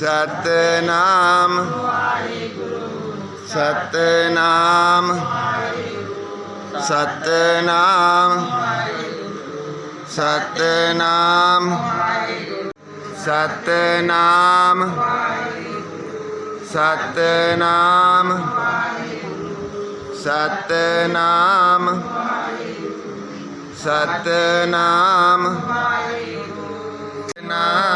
ਸਤਨਾਮ। ਸਤਨਾਮ। ਸਤਨਾਮ। ਸਤਨਾਮ। ਸਤਨਾਮ। ਸਤਨਾਮ। ਸਤਨਾਮ। ਸਤਨਾਮ। ਨਾਮ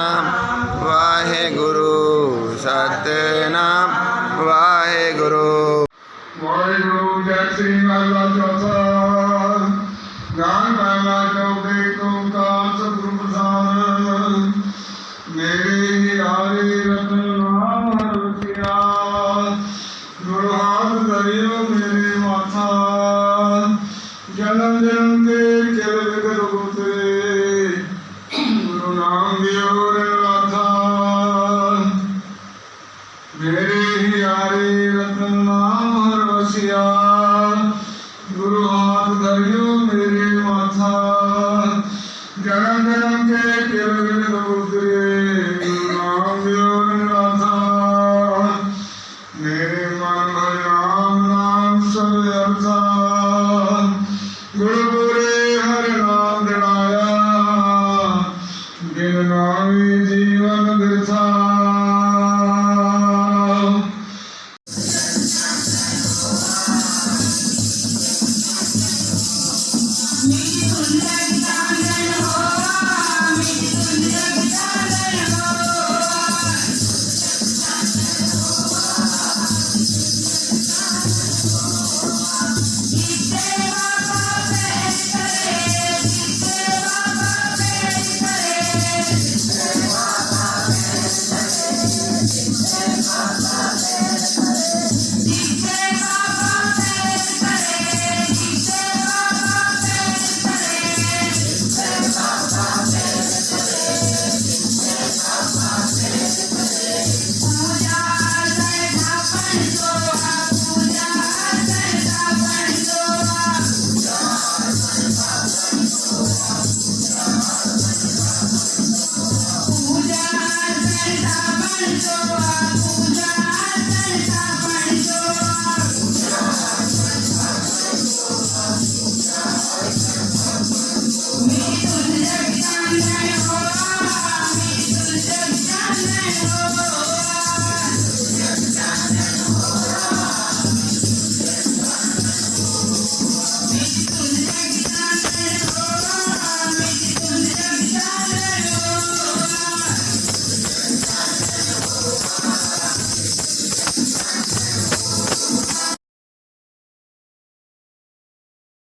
ਮਾਤ ਕਰਿਓ ਮੇਰੇ ਮਾਤਾ। ਜਨਮ ਜਨਮ ਕੇ ਤਿਵ